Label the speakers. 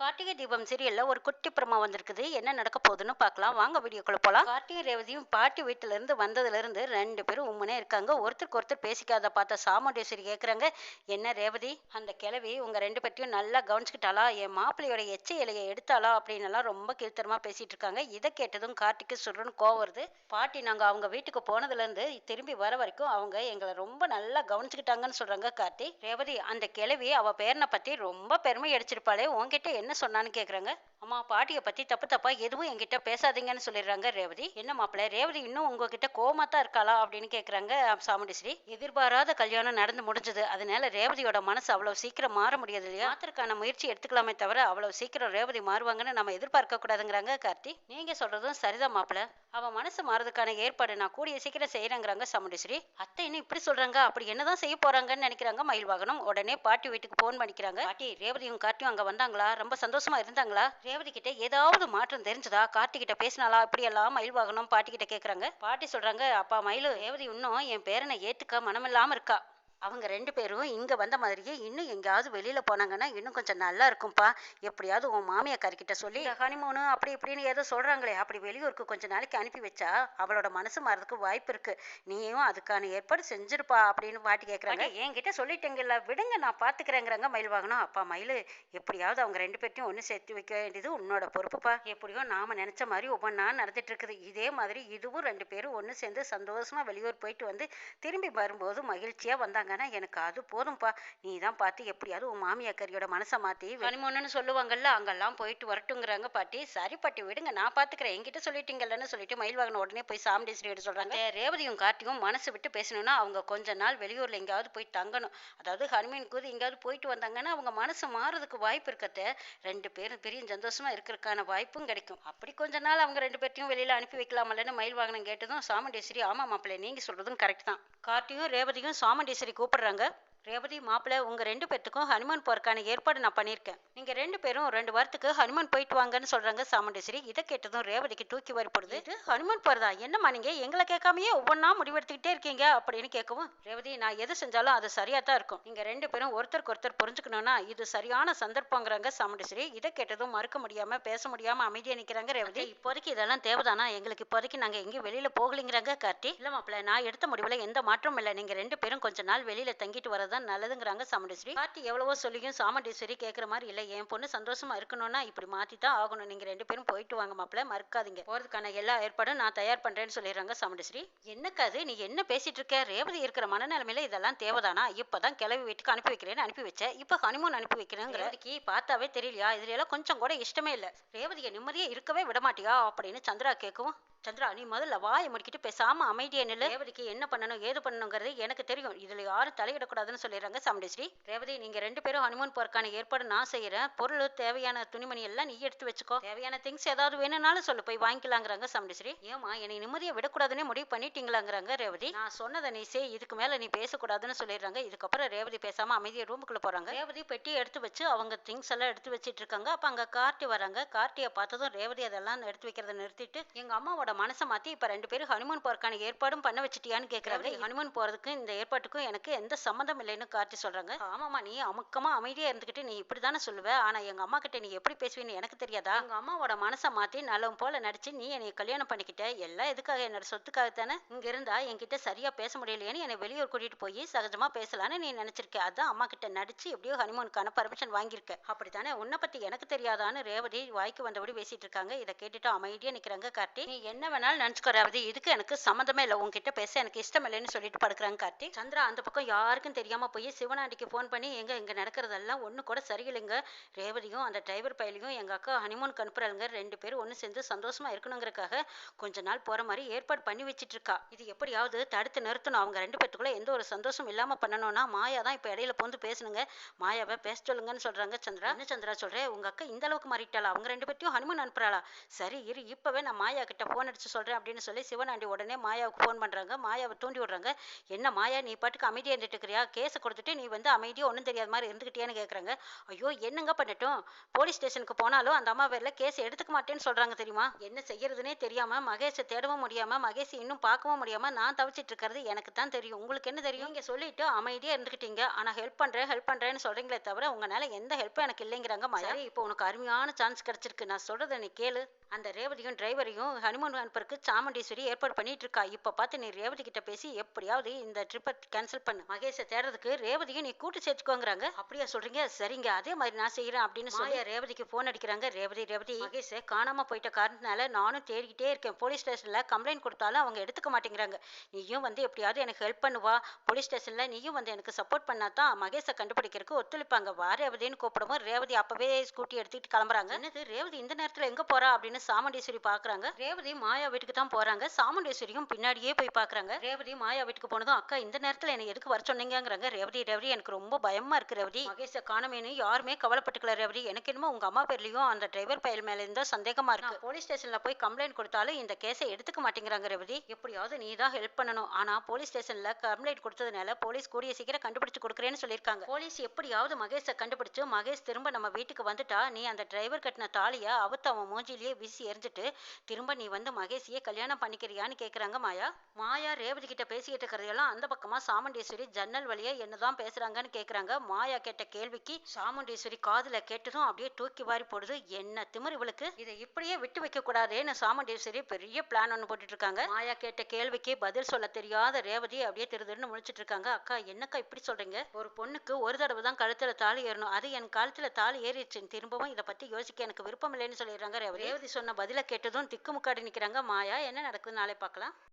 Speaker 1: கார்த்திகை தீபம் சீரியல்ல ஒரு குட்டி பிரமா வந்திருக்குது. என்ன நடக்க போகுதுன்னு பார்க்கலாம். வாங்க வீடியோக்குள்ள போகலாம் கார்த்திகை ரேவதியும் பாட்டி வீட்டுல இருந்து வந்ததுல இருந்து ரெண்டு பேரும் உண்மனே இருக்காங்க. ஒருத்தருக்கு ஒருத்தர் பேசிக்காத பார்த்த சாமுண்டேஸ்வரி கேட்குறாங்க என்ன ரேவதி அந்த கிழவி உங்க ரெண்டு பேர்த்தையும் நல்லா கவனிச்சுக்கிட்டாளா? என் மாப்பிள்ளையோட எச்ச இலையை எடுத்தாளா? அப்படின்னு எல்லாம் ரொம்ப கீழ்த்தரமா பேசிட்டு இருக்காங்க. இதை கேட்டதும் கார்த்திக்கு சொல்றன்னு கோவம் வருது. பாட்டி நாங்க அவங்க வீட்டுக்கு போனதுல இருந்து திரும்பி வர வரைக்கும் அவங்க எங்களை ரொம்ப நல்லா கவனிச்சுக்கிட்டாங்கன்னு சொல்றாங்க கார்த்தி. ரேவதி அந்த கிழவி அவ பேரனை பத்தி ரொம்ப பெருமை அடிச்சிருப்பாளே. உங்ககிட்ட என்ன என்ன சொன்னான்னு கேட்குறாங்க அம்மா பாட்டியை பற்றி தப்பு தப்பா எதுவும் என்கிட்ட பேசாதீங்கன்னு சொல்லிடுறாங்க ரேவதி. என்ன மாப்பிள்ள ரேவதி இன்னும் உங்ககிட்ட கோமாக தான் இருக்காளா அப்படின்னு கேட்குறாங்க சாமுண்டிஸ்ரீ எதிர்பாராத கல்யாணம் நடந்து முடிஞ்சது. அதனால ரேவதியோட மனசு அவ்வளவு சீக்கிரம் மாற முடியாது இல்லையா? மாத்திரக்கான முயற்சி எடுத்துக்கலாமே தவிர அவ்வளவு சீக்கிரம் ரேவதி மாறுவாங்கன்னு நம்ம எதிர்பார்க்க கூடாதுங்கிறாங்க கார்த்தி. நீங்க சொல்றதும் சரிதான் மாப்பிள்ள அவன் மனசு மாறதுக்கான ஏற்பாடு நான் கூடிய சீக்கிரம் செய்யறேங்கிறாங்க சாமுண்டீஸ்வரி. அத்தை என்ன இப்படி சொல்றாங்க? அப்படி என்னதான் செய்ய போறாங்கன்னு நினைக்கிறாங்க மயில் வாகனம். உடனே பாட்டி வீட்டுக்கு போன் பண்ணிக்கிறாங்க. பாட்டி ரேவதியும் கார்த்தியும் அங்க வந்தாங்களா? ரொம்ப சந்தோஷமா இருந்தாங்களா? ரேவதி கிட்ட ஏதாவது மாற்றம் தெரிஞ்சதா? கார்த்தி கிட்ட பேசினாலா இப்படி எல்லாம் மயில் வாகனம் பாட்டி கிட்ட கேக்குறாங்க. பாட்டி சொல்றாங்க அப்பா மயில் ரேவதி இன்னும் என் பேரனை ஏத்துக்க மனமில்லாம இருக்கா. அவங்க ரெண்டு பேரும் இங்கே வந்த மாதிரியே இன்னும் எங்கேயாவது வெளியில் போனாங்கன்னா இன்னும் கொஞ்சம் நல்லா இருக்கும்ப்பா எப்படியாவது உன் மாமியாக்காரிக்கிட்ட சொல்லி ஹனிமோனு அப்படி இப்படின்னு ஏதோ சொல்கிறாங்களே அப்படி வெளியூருக்கு கொஞ்ச நாளைக்கு அனுப்பி வச்சா அவளோட மனசு மாறதுக்கு வாய்ப்பு இருக்குது நீயும் அதுக்கான ஏற்பாடு செஞ்சிருப்பா அப்படின்னு பாட்டி கேட்குறாங்க என்கிட்ட சொல்லிட்டேங்கல்ல விடுங்க நான் பார்த்துக்கிறேங்கிறாங்க மயில் வாங்கணும் அப்பா மயில் எப்படியாவது அவங்க ரெண்டு பேர்த்தையும் ஒன்று சேர்த்து வைக்க வேண்டியது உன்னோட பொறுப்புப்பா. எப்படியோ நாம நினச்ச மாதிரி ஒவ்வொன்றா நடந்துட்டு இருக்குது. இதே மாதிரி இதுவும் ரெண்டு பேரும் ஒன்று சேர்ந்து சந்தோஷமாக வெளியூர் போயிட்டு வந்து திரும்பி வரும்போது மகிழ்ச்சியாக வந்தாங்க. வந்தாங்கன்னா எனக்கு அது போதும்பா. நீ தான் பார்த்து எப்படியாவது உன் மாமியாக்கரியோட மனசை மாத்தி ஹனிமூன்னு சொல்லுவாங்கல்ல அங்கெல்லாம் போயிட்டு வரட்டுங்கிறாங்க பாட்டி. சரி பாட்டி விடுங்க. நான் பாத்துக்கிறேன். என்கிட்ட சொல்லிட்டீங்கல்லன்னு சொல்லிட்டு மயில்வாகன உடனே போய் சாமுண்டேஸ்வரியோட சொல்றாங்க. ரேவதியும் கார்த்தியும் மனசு விட்டு பேசணும்னா அவங்க கொஞ்ச நாள் வெளியூர்ல எங்கேயாவது போய் தங்கணும். அதாவது ஹனுமீன் கூது எங்கேயாவது போயிட்டு வந்தாங்கன்னா அவங்க மனசு மாறதுக்கு வாய்ப்பு இருக்கத்த ரெண்டு பேரும் பெரிய சந்தோஷமா இருக்கிறதுக்கான வாய்ப்பும் கிடைக்கும். அப்படி கொஞ்ச நாள் அவங்க ரெண்டு பேர்த்தையும் வெளியில அனுப்பி வைக்கலாமல்லன்னு மயில் வாகனம் கேட்டதும் சாமுண்டேஸ்வரி ஆமா மாப்பிள்ளை நீங்க சொல்றதும் கரெக்ட் தான். கார்த்தியும் ரேவதியும் சாமுண்டேஸ்வரி கூப்பிடுறாங்க. ரேவதி மாப்பிள்ளை உங்க ரெண்டு பேர்த்துக்கும் ஹனுமான் போறக்கான ஏற்பாடு நான் பண்ணியிருக்கேன். நீங்க ரெண்டு பேரும் ரெண்டு வாரத்துக்கு ஹனுமான் போயிட்டு வாங்கன்னு சொல்றாங்க சாமுண்டேஸ்வரி. இதை கேட்டதும் ரேவதிக்கு தூக்கி வரிப்படுது இது ஹனுமான் போறதா? என்னம்மா நீங்க எங்களை கேட்காமயே ஒவ்வொன்றா முடிவெடுத்துக்கிட்டே இருக்கீங்க அப்படின்னு கேட்கவும் ரேவதி நான் எது செஞ்சாலும் அது சரியா தான் இருக்கும். நீங்க ரெண்டு பேரும் ஒருத்தருக்கு ஒருத்தர் புரிஞ்சுக்கணும்னா இது சரியான சந்தர்ப்பங்கிறாங்க சாமுண்டேஸ்வரி. இதை கேட்டதும் மறுக்க முடியாம பேச முடியாம அமைதியா நிக்கிறாங்க ரேவதி. இப்போதைக்கு இதெல்லாம் தேவைதானா? எங்களுக்கு இப்போதைக்கு நாங்க எங்கேயும் வெளியில போகலைங்கிறாங்க கார்த்தி. இல்ல மாப்பிள்ள நான் எடுத்த முடிவுல எந்த மாற்றமும் இல்லை. நீங்க ரெண்டு பேரும் கொஞ்ச நாள் வெளியில தங்கிட்டு வரதான் நல்லதுங்கிறாங்க சாமுண்டேஸ்வரி. பார்த்து எவ்வளவோ சொல்லியும் சாமுண்டேஸ்வரி கேட்குற மாதிரி இல்லை. என் பொண்ணு சந்தோஷமா இருக்கணும்னா இப்படி மாத்தி தான் ஆகணும். நீங்க ரெண்டு பேரும் போயிட்டு வாங்க மாப்பிள்ள. மறுக்காதீங்க. போறதுக்கான எல்லா ஏற்பாடும் நான் தயார் பண்றேன்னு சொல்லிடுறாங்க சாமுண்டேஸ்வரி. என்னக்காது நீ என்ன பேசிட்டு இருக்க? ரேவதி இருக்கிற மனநிலைமையில இதெல்லாம் தேவைதானா? இப்பதான் கிளவி வீட்டுக்கு அனுப்பி வைக்கிறேன்னு அனுப்பி வச்சேன் இப்போ ஹனிமூன் அனுப்பி வைக்கிறேங்கிறதுக்கு பார்த்தாவே தெரியலையா? இதுல எல்லாம் கொஞ்சம் கூட இஷ்டமே இல்லை. ரேவதியை நிம்மதியாக இருக்கவே விட மாட்டியா? அப்படின்னு சந்திரா கேட்கவும் சந்திரா நீ முதல்ல வாயை முடிக்கிட்டு பேசாம அமைதியா நில்லு. ரேவதிக்கு என்ன பண்ணணும் ஏது பண்ணணுங்கிறது எனக்கு தெரியும். இதுல யாரும் தலையிடக்கூடாதுன்னு சொல்லிடுறாங்க சாமுண்டேஸ்வரி ரேவதி நீங்க ரெண்டு பேரும் ஹனிமூன் போறக்கான ஏற்பாடு நான் செய்யறேன். பொருள் தேவையான துணிமணி எல்லாம் நீ எடுத்து வச்சுக்கோ. தேவையான திங்ஸ் ஏதாவது வேணும்னாலும் சொல்லு போய் வாங்கிக்கலாங்கிறாங்க சாமுண்டேஸ்வரி ஏமா என்னை நிம்மதியா விடக்கூடாதுன்னு முடிவு பண்ணிட்டீங்களாங்கிறாங்க ரேவதி. நான் சொன்னதை நீ செய் இதுக்கு மேல நீ பேசக்கூடாதுன்னு சொல்லிடுறாங்க. இதுக்கப்புறம் ரேவதி பேசாம அமைதியா ரூமுக்குள்ள போறாங்க. ரேவதி பெட்டி எடுத்து வச்சு அவங்க திங்ஸ் எல்லாம் எடுத்து வச்சிட்டு இருக்காங்க. அப்ப அங்க கார்த்தி வராங்க. கார்த்தியை பார்த்ததும் ரேவதி அதெல்லாம் எடுத்து வைக்கிறத நிறுத்திட்டு எங்க அம்மாவோட மனசை மாத்தி இப்ப ரெண்டு பேரும் ஹனுமான் போறக்கான ஏற்பாடும் பண்ண வச்சிட்டியான்னு கேக்குறாங்க ஹனுமான் போறதுக்கு இந்த ஏற்பாட்டுக்கும் எனக்கு எந்த சம்மந்தம் இல்லைன்னு கார்த்தி சொல்றாங்க. ஆமாமா நீ அமுக்கமா அமைதியா இருந்துகிட்டு நீ இப்படிதானே சொல்லுவ. ஆனா எங்க அம்மா கிட்ட நீ எப்படி பேசுவீன்னு எனக்கு தெரியாதா? எங்க அம்மாவோட மனசை மாத்தி நல்லவன் போல நடிச்சு நீ என்னை கல்யாணம் பண்ணிக்கிட்ட. எல்லாம் எதுக்காக? என்னோட சொத்துக்காக தானே இங்க இருந்தா என்கிட்ட சரியா பேச முடியலையேன்னு என்னை வெளியூர் கூட்டிட்டு போய் சகஜமா பேசலான்னு நீ நினைச்சிருக்க. அதான் அம்மா கிட்ட நடிச்சு எப்படியோ ஹனிமூனுக்கான பர்மிஷன் வாங்கியிருக்க. அப்படித்தானே? உன்னை பத்தி எனக்கு தெரியாதான்னு ரேவதி வாய்க்கு வந்தபடி பேசிட்டு இருக்காங்க. இதை கேட்டுட்டு அமைதியா நிக்கிறாங்க கார்த்தி. நீ என்ன வேணாலும் நினைச்சுக்கோ ரேவதி இதுக்கு எனக்கு சம்மந்தமே இல்லை. உங்ககிட்ட பேச எனக்கு இஷ்டம் இல்லைன்னு சொல்லிட்டு படுக்கிறாங்க கார்த்தி சந்திரா அந்த பக்கம் யாருக்கும் தெரியாமல் போய் சிவனாண்டிக்கு ஃபோன் பண்ணி எங்க இங்கே நடக்கிறதெல்லாம் ஒன்று கூட சரியில்லைங்க. ரேவதியும் அந்த டிரைவர் பையலையும் எங்கள் அக்கா ஹனிமூனுக்கு அனுப்புறாங்க ரெண்டு பேரும் ஒன்று சேர்ந்து சந்தோஷமா இருக்கணுங்கிறக்காக கொஞ்ச நாள் போகிற மாதிரி ஏற்பாடு பண்ணி வச்சிட்டு இருக்கா இது எப்படியாவது தடுத்து நிறுத்தணும். அவங்க ரெண்டு பேத்துக்குள்ள எந்த ஒரு சந்தோஷம் இல்லாமல் பண்ணணும்னா மாயா தான் இப்போ இடையில போந்து பேசணுங்க. மாயாவை பேச சொல்லுங்கன்னு சொல்கிறாங்க சந்திரா. என்ன சந்திரா சொல்கிறேன் உங்கள் அக்கா இந்த அளவுக்கு மாறிட்டாளா? அவங்க ரெண்டு பேர்த்தையும் ஹனிமூன் அனுப்புறாளா? சரி இரு. இப்போவே நான் மாயா கிட்ட போன் ஃபோன் அடிச்சு சொல்றேன் அப்படின்னு சொல்லி சிவனாண்டி உடனே மாயாவுக்கு ஃபோன் பண்றாங்க. மாயாவை தூண்டி விடுறாங்க. என்ன மாயா நீ பாட்டுக்கு அமைதியா இருந்துட்டு இருக்கிறியா? கேஸை கொடுத்துட்டு நீ வந்து அமைதியா ஒன்றும் தெரியாத மாதிரி இருந்துக்கிட்டேன்னு கேட்குறாங்க ஐயோ என்னங்க பண்ணட்டும்? போலீஸ் ஸ்டேஷனுக்கு போனாலும் அந்த அம்மா பேர்ல கேஸ் எடுத்துக்க மாட்டேன்னு சொல்றாங்க தெரியுமா? என்ன செய்யறதுனே தெரியாம மகேஷை தேடவும் முடியாம மகேஷ் இன்னும் பார்க்கவும் முடியாம நான் தவிச்சிட்டு இருக்கிறது எனக்கு தான் தெரியும். உங்களுக்கு என்ன தெரியும்? நீங்க சொல்லிட்டு அமைதியா இருந்துக்கிட்டீங்க ஆனா ஹெல்ப் பண்றேன் ஹெல்ப் பண்றேன்னு சொல்றீங்களே தவிர உங்களால எந்த ஹெல்ப்பும் எனக்கு இல்லைங்கிறாங்க மாயா. இப்போ உனக்கு அருமையான சான்ஸ் கிடைச்சிருக்கு. நான் சொல்றதை நீ கேளு. அந்த ரேவதியும் டிரைவரையும் ஹனிமூன் அனுப்புறதுக்கு சாமுண்டீஸ்வரி ஏற்பாடு பண்ணிட்டு இருக்கா இப்ப பார்த்து நீ ரேவதி கிட்ட பேசி எப்படியாவது இந்த ட்ரிப்பை கேன்சல் பண்ணு. மகேஷை தேடுறதுக்கு ரேவதியும் நீ கூட்டு சேர்த்துக்கோங்கிறாங்க. அப்படியா சொல்றீங்க? சரிங்க. அதே மாதிரி நான் செய்யறேன் அப்படின்னு சொல்லி ரேவதிக்கு போன் அடிக்கிறாங்க. ரேவதி ரேவதி. மகேஷை காணாம போயிட்ட காரணத்தினால நானும் தேடிக்கிட்டே இருக்கேன். போலீஸ் ஸ்டேஷன்ல கம்ப்ளைண்ட் கொடுத்தாலும் அவங்க எடுத்துக்க மாட்டேங்கிறாங்க. நீயும் வந்து எப்படியாவது எனக்கு ஹெல்ப் பண்ணுவா போலீஸ் ஸ்டேஷன்ல நீயும் வந்து எனக்கு சப்போர்ட் பண்ணா தான் மகேஷை கண்டுபிடிக்கிறதுக்கு ஒத்துழைப்பாங்க. வா ரேவதின்னு கூப்பிடும்போது ரேவதி அப்பவே ஸ்கூட்டி எடுத்துக்கிட்டு கிளம்புறாங்க. என்னது? ரேவதி இந்த நேரத்துல எங்க போறா அப்படின்னு சாமுண்டீஸ்வரி பாக்குறாங்க. ரேவதி மாயா வீட்டுக்கு தான் போறாங்க. சாமுண்டேஸ்வரியும் பின்னாடியே போய் பாக்குறாங்க. ரேவதி மாயா வீட்டுக்கு போனதும் அக்கா இந்த நேரத்துல என்ன எதுக்கு வர சொன்னீங்கிறாங்க ரேவதி ரேவதி எனக்கு ரொம்ப பயமா இருக்கு ரேவதி. மகேஷ காணமேனு யாருமே கவலைப்பட்டுக்கல ரேவதி. எனக்கு என்னமோ உங்க அம்மா பேர்லயும் அந்த டிரைவர் பயல் மேல இருந்தா சந்தேகமா இருக்கு. போலீஸ் ஸ்டேஷன்ல போய் கம்ப்ளைண்ட் கொடுத்தாலும் இந்த கேஸை எடுத்துக்க மாட்டேங்கிறாங்க ரேவதி. எப்படியாவது நீ தான் ஹெல்ப் பண்ணணும். ஆனா போலீஸ் ஸ்டேஷன்ல கம்ப்ளைண்ட் கொடுத்ததுனால போலீஸ் கூடிய சீக்கிரம் கண்டுபிடிச்சு கொடுக்குறேன்னு சொல்லியிருக்காங்க. போலீஸ் எப்படியாவது மகேஷை கண்டுபிடிச்சு மகேஷ் திரும்ப நம்ம வீட்டுக்கு வந்துட்டா நீ அந்த டிரைவர் கட்டின தாலியை அவுத்து அவன் மூஞ்சிலேயே வீசி எரிஞ்சிட்டு திரும்ப நீ வந்து மகேஷையே கல்யாணம் பண்ணிக்கிறியான்னு கேக்குறாங்க மாயா. மாயா ரேவதி கிட்ட பேசிக்கிட்டு இருக்கிறதெல்லாம் அந்த பக்கமா சாமுண்டீஸ்வரி ஜன்னல் வழியா என்னதான் பேசுறாங்கன்னு கேட்குறாங்க மாயா கேட்ட கேள்விக்கு சாமுண்டீஸ்வரி காதுல கேட்டதும் அப்படியே தூக்கி வாரி போடுது. என்ன திமிரு இவளுக்கு? இதை இப்படியே விட்டு வைக்க கூடாதேன்னு சாமுண்டீஸ்வரி பெரிய பிளான் ஒன்று போட்டுட்டு இருக்காங்க மாயா கேட்ட கேள்விக்கு பதில் சொல்ல தெரியாத ரேவதி அப்படியே திருதிருன்னு முடிச்சிட்டு இருக்காங்க அக்கா என்னக்கா இப்படி சொல்றீங்க? ஒரு பொண்ணுக்கு ஒரு தடவை தான் கழுத்துல தாலி ஏறணும். அது என் காலத்துல தாலி ஏறிடுச்சு திரும்பவும் இதை பத்தி யோசிக்க எனக்கு விருப்பம் இல்லைன்னு சொல்லிடுறாங்க ரேவதி. சொன்ன பதில கேட்டதும் திக்குமுக்காடி நிக்கிறாங்க. மாயா என்ன நடக்குது நாளை பார்க்கலாம்.